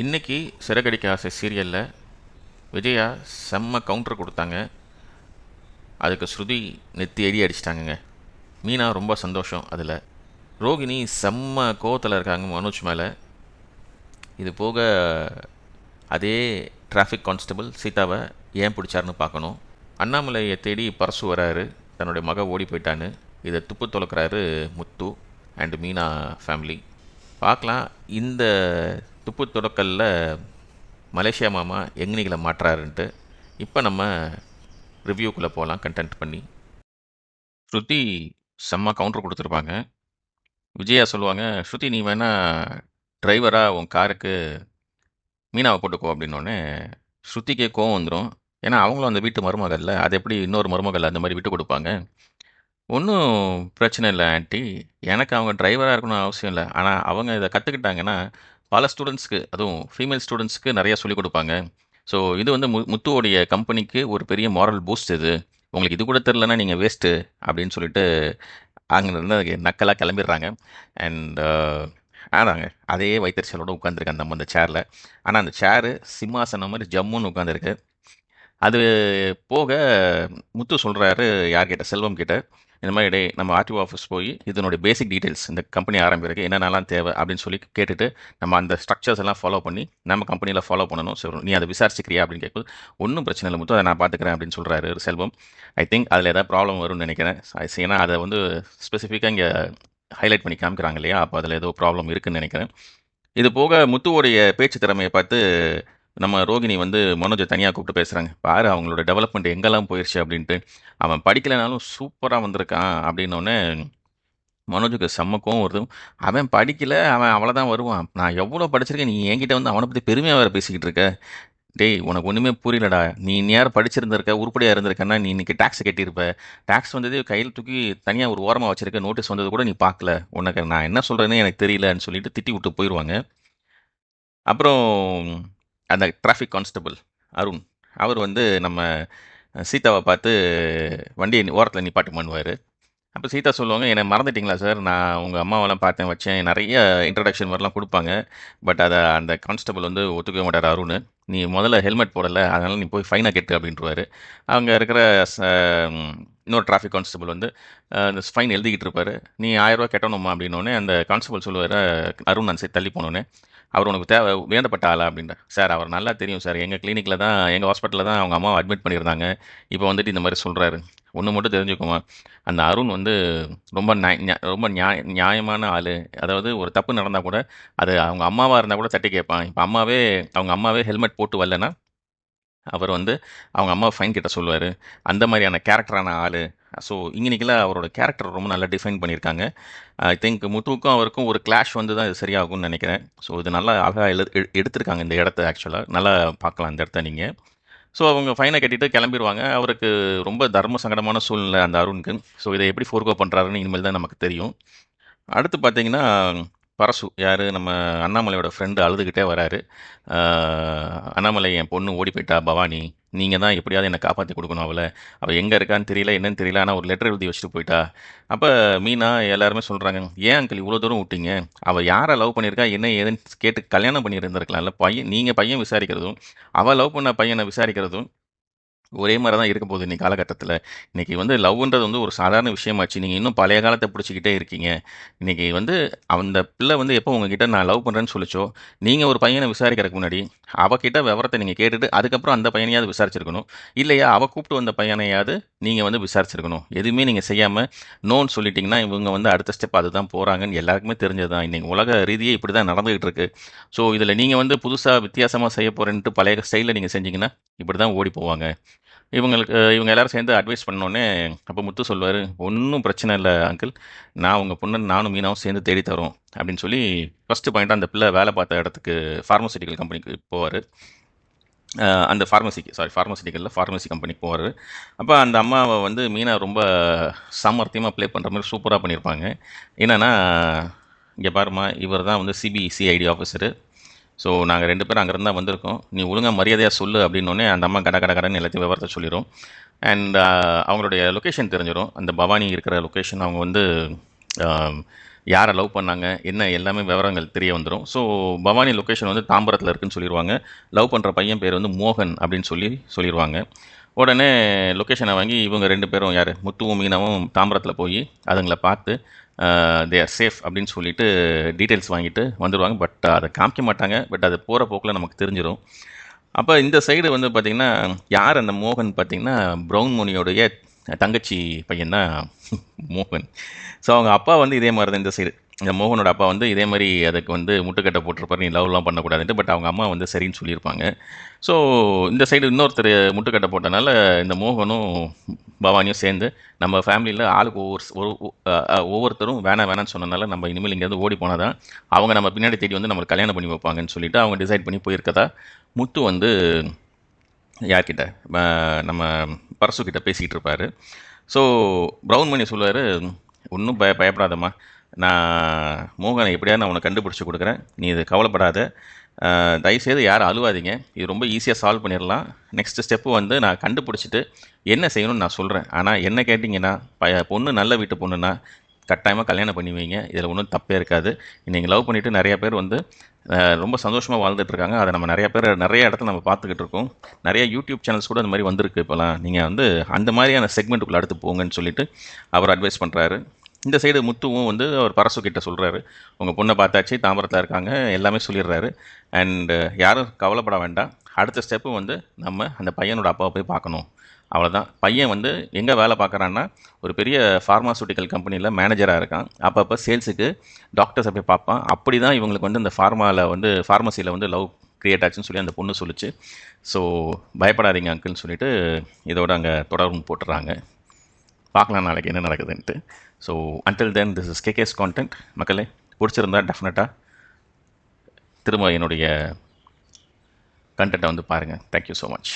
இன்றைக்கி சிறகடிக்க ஆசை சீரியலில். விஜயா செம்ம கவுண்டர் கொடுத்தாங்க. அதுக்கு ஸ்ருதி நெத்தி அடி அடிச்சிட்டாங்கங்க. மீனா ரொம்ப சந்தோஷம் அதில். ரோகிணி செம்ம கோவத்தில் இருக்காங்க மனோஜ் மேலே. இது போக அதே டிராஃபிக் கான்ஸ்டபிள் சீதாவை ஏன் பிடிச்சாருன்னு பார்க்கணும். அண்ணாமலையை தேடி பரசு வராரு. தன்னுடைய மக ஓடி போயிட்டான்னு. இதை துப்பு துளக்குறாரு முத்து அண்ட் மீனா ஃபேமிலி பார்க்கலாம். இந்த துப்பு தொடக்கல்ல மலேசியா மாமா எங்கனிகளை மாட்டுறாருன்ட்டு இப்போ நம்ம ரிவ்யூக்குள்ளே போகலாம் கண்டென்ட் பண்ணி. ஸ்ருதி செம்ம கவுண்டர் கொடுத்துருப்பாங்க. விஜயா சொல்லுவாங்க ஸ்ருதி நீ வேணால் டிரைவராக உன் காருக்கு மீனாவை போட்டுக்கோ அப்படின்னோடனே ஸ்ருதிக்கே கோவம் வந்துடும் ஏன்னா அவங்களும் அந்த வீட்டு மருமகள்ல அது எப்படி இன்னொரு மருமகள் அந்த மாதிரி விட்டு கொடுப்பாங்க? ஒன்றும் பிரச்சனை இல்லை ஆண்டி. எனக்கு அவங்க டிரைவராக இருக்கணும்னு அவசியம் இல்லை. ஆனால் அவங்க இதை கற்றுக்கிட்டாங்கன்னா பல ஸ்டூடெண்ட்ஸ்க்கு அதுவும் ஃபீமேல் ஸ்டூடெண்ட்ஸ்க்கு நிறையா சொல்லிக் கொடுப்பாங்க. ஸோ இது வந்து மு முத்துவோடைய கம்பெனிக்கு ஒரு பெரிய மாரல் பூஸ்ட் இது. உங்களுக்கு இது கூட தெரிலனா நீங்கள் வேஸ்ட்டு அப்படின்னு சொல்லிட்டு அங்கேருந்து நக்கலாக கிளம்பிடுறாங்க. அண்ட் ஆனாங்க அதே வைத்தறிச்சலோடு உட்காந்துருக்கேன் நம்ம அந்த சேரில் ஆனால் அந்த சேரு சிம்மாசனம் மாதிரி ஜம்முன்னு உட்காந்துருக்கு அது போக முத்து சொல்கிறாரு யார்கிட்ட? செல்வம் கிட்ட. இந்த மாதிரி டே நம்ம ஆர்டிஓ ஆஃபீஸ் போய் இதனுடைய பேசிக் டீட்டெயில்ஸ் இந்த கம்பெனி ஆரம்பிக்கிறதுக்கு என்னென்னலாம் தேவை அப்படின்னு சொல்லி கேட்டுட்டு நம்ம அந்த ஸ்ட்ரக்சர்ஸ் எல்லாம் ஃபாலோ பண்ணி நம்ம கம்பெனியில் ஃபாலோ பண்ணணும். சரி நீ அதை விசாரிச்சுக்கிறியா அப்படின்னு கேட்கும்போது ஒன்றும் பிரச்சனை இல்லை மட்டும் அதை நான் பார்த்துக்கிறேன் அப்படின்னு சொல்கிறாரு செல்வம். ஐ திங்க் அதில் ஏதாவது ப்ராப்ளம் வரும்னு நினைக்கிறேன். ஏன்னா அதை வந்து ஸ்பெசிஃபிக்காக இங்கே ஹைலைட் பண்ணி காமிக்கிறாங்க இல்லையா? அப்போ அதில் ஏதோ ப்ராப்ளம் இருக்குதுன்னு நினைக்கிறேன். இது போக முத்துவோடைய பேச்சு திறமையை பார்த்து நம்ம ரோகிணி வந்து மனோஜை தனியாக கூப்பிட்டு பேசுகிறாங்க பாரு அவங்களோட டெவலப்மெண்ட் எங்கெல்லாம் போயிடுச்சு அப்படின்ட்டு. அவன் படிக்கலைனாலும் சூப்பராக வந்திருக்கான் அப்படின்னோடனே மனோஜுக்கு செம்மக்கும் வருது. அவன் படிக்கலை அவன் அவ்வளோதான் வருவான். நான் எவ்வளோ படிச்சிருக்கேன் நீ என்கிட்ட வந்து அவனை பற்றி பெருமையாக வேறு பேசிக்கிட்டு இருக்க. டேய் உனக்கு ஒன்றுமே புரியலடா. நீ நேரம் படிச்சிருந்திருக்க உருப்படியாக இருந்திருக்கன்னா நீ இன்றைக்கி டேக்ஸ் கட்டியிருப்ப. டேக்ஸ் வந்தது கையில் தூக்கி தனியாக ஒரு ஓரமாக வச்சுருக்க நோட்டீஸ் வந்தது கூட நீ பார்க்கல. உனக்கு நான் என்ன சொல்கிறேன்னு எனக்கு தெரியலன்னு சொல்லிட்டு திட்டி விட்டு போயிடுவாங்க அப்புறம் அந்த டிராஃபிக் கான்ஸ்டபிள் அருண் அவர் வந்து நம்ம சீதாவை பார்த்து வண்டியை ஓரத்தில் நிப்பாட்டு பண்ணுவார் அப்போ சீதா சொல்லுவாங்க என்னை மறந்துட்டீங்களா சார்? நான் உங்கள் அம்மாவெல்லாம் பார்த்தேன் வச்சேன். நிறைய இன்ட்ரடக்ஷன் மாதிரிலாம் கொடுப்பாங்க. பட் அதை அந்த கான்ஸ்டபிள் வந்து ஒத்துக்கவே மாட்டார் அருண். நீ முதல்ல ஹெல்மெட் போடலை அதனால் நீ போய் ஃபைனாக கெட்டு அப்படின்றவாரு. அங்கே இருக்கிற ச- இன்னொரு டிராஃபிக் கான்ஸ்டபிள் வந்து அந்த ஃபைன் எழுதிக்கிட்டு இருப்பார். நீ ஆயிரரூவா கெட்டணுமா அப்படின்னோடனே அந்த கான்ஸ்டபிள் சொல்லுவார் அருண் நான் சரி தள்ளி போனோன்னே அவர் உனக்கு தேவை வேண்டப்பட்ட ஆளா அப்படின்ற. சார் அவர் நல்லா தெரியும் சார். எங்கள் கிளினிக்கில் தான் எங்கள் ஹாஸ்பிட்டலில் தான் அவங்க அம்மாவை அட்மிட் பண்ணியிருந்தாங்க. இப்போ வந்துட்டு இந்த மாதிரி சொல்கிறாரு ஒன்று மட்டும் தெரிஞ்சுக்கோமா அந்த அருண் வந்து ரொம்ப நியா- ரொம்ப நியாய நியாயமான ஆள். அதாவது ஒரு தப்பு நடந்தால் கூட அது அவங்க அம்மாவாக இருந்தால் கூட தட்டி கேட்பான். இப்போ அம்மாவே அவங்க அம்மாவே ஹெல்மெட் போட்டு வரலன்னா அவர் வந்து அவங்க அம்மா ஃபைன் கிட்ட சொல்லுவார். அந்த மாதிரியான கேரக்டரான ஆள். ஸோ இங்கே அவரோட கேரக்டர் ரொம்ப நல்லா டிஃபைன் பண்ணியிருக்காங்க ஐ திங்க் முத்துவுக்கும் அவருக்கும் ஒரு கிளாஷ் வந்து தான் இது சரியாகும்னு நினைக்கிறேன். ஸோ இது நல்லா அழகாக எழு எடுத்திருக்காங்க இந்த இடத்த ஆக்சுவலாக நல்லா பார்க்கலாம் இந்த இடத்த நீங்கள் ஸோ அவங்க ஃபைனை கட்டிட்டு கிளம்பிடுவாங்க அவருக்கு ரொம்ப தர்ம சங்கடமான சூழ்நிலை அந்த அருணுக்கு. ஸோ இதை எப்படி ஃபோர்கோ பண்ணுறாருன்னு இனிமேல் தான் நமக்கு தெரியும். அடுத்து பார்த்தீங்கன்னா பரசு. யார்? நம்ம அண்ணாமலையோட ஃப்ரெண்டு அழுதுகிட்டே வராரு. அண்ணாமலை என் பொண்ணு ஓடி போயிட்டா பவானி. நீங்கள் தான் எப்படியாவது என்னை காப்பாற்றி கொடுக்கணும் அவளை. அவள் எங்கே இருக்கான்னு தெரியல என்னன்னு தெரியல ஆனால் ஒரு லெட்டர் எழுதி வச்சுட்டு போயிட்டா. அப்போ மீனா எல்லாருமே சொல்கிறாங்க ஏன் அங்கிள் இவ்வளோ தூரம் விட்டீங்க? அவள் யாரை லவ் பண்ணியிருக்கா? என்ன ஏதுன்னு கேட்டு கல்யாணம் பண்ணியிருந்திருக்கலாம்ல? பையன் நீங்கள் பையன் விசாரிக்கிறதும் அவள் லவ் பண்ண பையனை விசாரிக்கிறதும் ஒரே மாதிரி தான் இருக்க போகுது இன்றைக்கி காலகட்டத்தில். இன்றைக்கி வந்து லவ்ன்றது வந்து ஒரு சாதாரண விஷயமாச்சு. நீங்கள் இன்னும் பழைய காலத்தை பிடிச்சிக்கிட்டே இருக்கீங்க. இன்றைக்கி வந்து அந்த பிள்ளை வந்து எப்போ உங்ககிட்ட நான் லவ் பண்ணுறேன்னு சொல்லிச்சோ நீங்கள் ஒரு பையனை விசாரிக்கிறதுக்கு முன்னாடி அவகிட்ட விவரத்தை நீங்கள் கேட்டுட்டு அதுக்கப்புறம் அந்த பையனையாவது விசாரிச்சிருக்கணும். இல்லையா அவ கூப்பிட்டு வந்த பையனையாவது நீங்கள் வந்து விசாரிச்சிருக்கணும். எதுவுமே நீங்கள் செய்யாமல் நோன்னு சொல்லிட்டிங்கன்னா இவங்க வந்து அடுத்த ஸ்டெப் அதுதான் போகிறாங்கன்னு எல்லாருக்குமே தெரிஞ்சது தான் இன்றைக்கி உலக ரீதியே இப்படி தான் நடந்துகிட்டு இருக்கு. ஸோ இதில் நீங்கள் வந்து புதுசாக வித்தியாசமாக செய்ய போகிறேன்ட்டு பழைய ஸ்டைலில் நீங்கள் செஞ்சீங்கன்னா இப்படி தான் ஓடி போவாங்க. இவங்களுக்கு இவங்க எல்லோரும் சேர்ந்து அட்வைஸ் பண்ணோன்னே அப்போ முத்து சொல்வார் ஒன்றும் பிரச்சனை இல்லை அங்கிள் நான் உங்கள் பொண்ணு நானும் மீனாவும் சேர்ந்து தேடி தரோம். அப்படின்னு சொல்லி ஃபஸ்ட்டு பாயிண்ட்டாக அந்த பிள்ளை வேலை பார்த்த இடத்துக்கு ஃபார்மசூட்டிக்கல் கம்பெனிக்கு போவார். அந்த ஃபார்மசிக்கு சாரி ஃபார்மசிட்டிக்கலில் ஃபார்மசி கம்பெனிக்கு போவார். அப்போ அந்த அம்மாவை வந்து மீனா ரொம்ப சாமர்த்தியமாக ப்ளே பண்ணுற மாதிரி சூப்பராக பண்ணியிருப்பாங்க என்னென்னா இங்கே பாருமா இவர் தான் வந்து சிபிசிஐடி ஆஃபீஸரு ஸோ நாங்கள் ரெண்டு பேரும் அங்கேருந்து தான் வந்திருக்கோம். நீ ஒழுங்காக மரியாதையாக சொல்லு அப்படின்னோடனே அந்த அம்மா கட கட கடன்னு எல்லாத்தையும் விவரத்தை சொல்லிடும் அண்ட் uh, அவங்களுடைய லொக்கேஷன் தெரிஞ்சிடும் அந்த பவானி இருக்கிற லொக்கேஷன் அவங்க வந்து um, யாரை லவ் பண்ணாங்க என்ன எல்லாமே விவரங்கள் தெரிய வந்துடும் ஸோ பவானி லொக்கேஷன் வந்து தாம்பரத்தில் இருக்குன்னு சொல்லிடுவாங்க லவ் பண்ணுற பையன் பேர் வந்து மோகன் அப்படின்னு சொல்லி சொல்லிடுவாங்க உடனே லொக்கேஷனை வாங்கி இவங்க ரெண்டு பேரும் யார்? முத்துவும் மீனாவும் தாம்பரத்தில் போய் அதுங்களை பார்த்து தே ஆர் சேஃப் அப்படின்னு சொல்லிட்டு டீட்டெயில்ஸ் வாங்கிட்டு வந்துடுவாங்க பட் அதை காமிக்க மாட்டாங்க. பட் அது போகிற போக்கில் நமக்கு தெரிஞ்சிடும் அப்போ இந்த சைடு வந்து பார்த்திங்கன்னா யார் அந்த மோகன் பார்த்திங்கன்னா ப்ரௌன் மோனியோடைய தங்கச்சி பையன் தான் மோகன். ஸோ அவங்க அப்பா வந்து இதே மாதிரி தான் இந்த சைடு இந்த மோகனோட அப்பா வந்து இதே மாதிரி அதுக்கு வந்து முட்டுக்கட்டை போட்டிருப்பாரு நீ லவ்லாம் பண்ணக்கூடாதுன்ட்டு பட் அவங்க அம்மா வந்து சரின்னு சொல்லியிருப்பாங்க. ஸோ இந்த சைடு இன்னொருத்தர் முட்டுக்கட்டை போட்டனால இந்த மோகனும் பவானியும் சேர்ந்து நம்ம ஃபேமிலியில் ஆளுக்கு ஒவ்வொரு ஒரு ஒவ்வொருத்தரும் வேணாம் வேணாம்னு சொன்னனால நம்ம இனிமேல் இங்கேருந்து ஓடி போனால் தான் அவங்க நம்ம பின்னாடி தேடி வந்து நம்மளுக்கு கல்யாணம் பண்ணி வைப்பாங்கன்னு சொல்லிட்டு அவங்க டிசைட் பண்ணி போயிருக்கதா முத்து வந்து யார்கிட்ட நம்ம பரசு கிட்ட இருப்பார். ஸோ ப்ரௌன் மணி சொல்லுவார் ஒன்றும் பய பயப்படாதம்மா. நான் மோகனை எப்படியாவது நான் உனக்கு கண்டுபிடிச்சி கொடுக்குறேன். நீ இது கவலைப்படாத. தயவுசெய்து யாரும் அழுவாதீங்க. இது ரொம்ப ஈஸியாக சால்வ் பண்ணிடலாம். நெக்ஸ்ட் ஸ்டெப்பு வந்து நான் கண்டுபிடிச்சிட்டு என்ன செய்யணும்னு நான் சொல்கிறேன் ஆனால் என்ன கேட்டிங்கன்னா ப பொண்ணு நல்ல வீட்டு பொண்ணுன்னா கட்டாயமாக கல்யாணம் பண்ணி வைங்க. இதில் ஒன்றும் தப்பே இருக்காது. நீங்கள் லவ் பண்ணிவிட்டு நிறைய பேர் வந்து ரொம்ப சந்தோஷமாக வாழ்ந்துட்டு இருக்காங்க. அதை நம்ம நிறைய பேர் நிறைய இடத்துல நம்ம பார்த்துக்கிட்டு இருக்கோம். நிறைய யூடியூப் சேனல்ஸ் கூட அந்த மாதிரி வந்திருக்கு இப்போலாம் நீங்கள் வந்து அந்த மாதிரியான செக்மெண்ட்டுக்குள்ளே அடுத்து போங்கன்னு சொல்லிட்டு அவர் அட்வைஸ் பண்ணுறாரு இந்த சைடு முத்துவும் வந்து அவர் பரசு கிட்ட சொல்கிறாரு உங்கள் பொண்ணை பார்த்தாச்சு தாம்பரத்தில் இருக்காங்க எல்லாமே சொல்லிடுறாரு. அண்டு uh, யாரும் கவலைப்பட வேண்டாம். அடுத்த ஸ்டெப்பு வந்து நம்ம அந்த பையனோட அப்பாவை போய் பார்க்கணும். அவ்வளோதான் பையன் வந்து எங்கே வேலை பார்க்குறான்னா ஒரு பெரிய ஃபார்மாசூட்டிக்கல் கம்பெனியில் மேனேஜராக இருக்கான். அப்பப்போ சேல்ஸுக்கு டாக்டர்ஸை போய் பார்ப்பான். அப்படி தான் இவங்களுக்கு வந்து இந்த ஃபார்மாவில் வந்து ஃபார்மசியில் வந்து லவ் க்ரியேட் ஆச்சுன்னு சொல்லி அந்த பொண்ணு சொல்லிச்சு. ஸோ பயப்படாதீங்க அங்கிள்னு சொல்லிட்டு இதோட அங்கே தொடர்பு போட்டுறாங்க. பார்க்கலாம் நாளைக்கு என்ன நடக்குதுன்ட்டு. So until then this is KK's content மக்களே பிடிச்சிருந்தா டெஃபினட்டாக திரும்ப என்னுடைய கண்டென்ட்டை வந்து பாருங்கள் தேங்க்யூ ஸோ மச்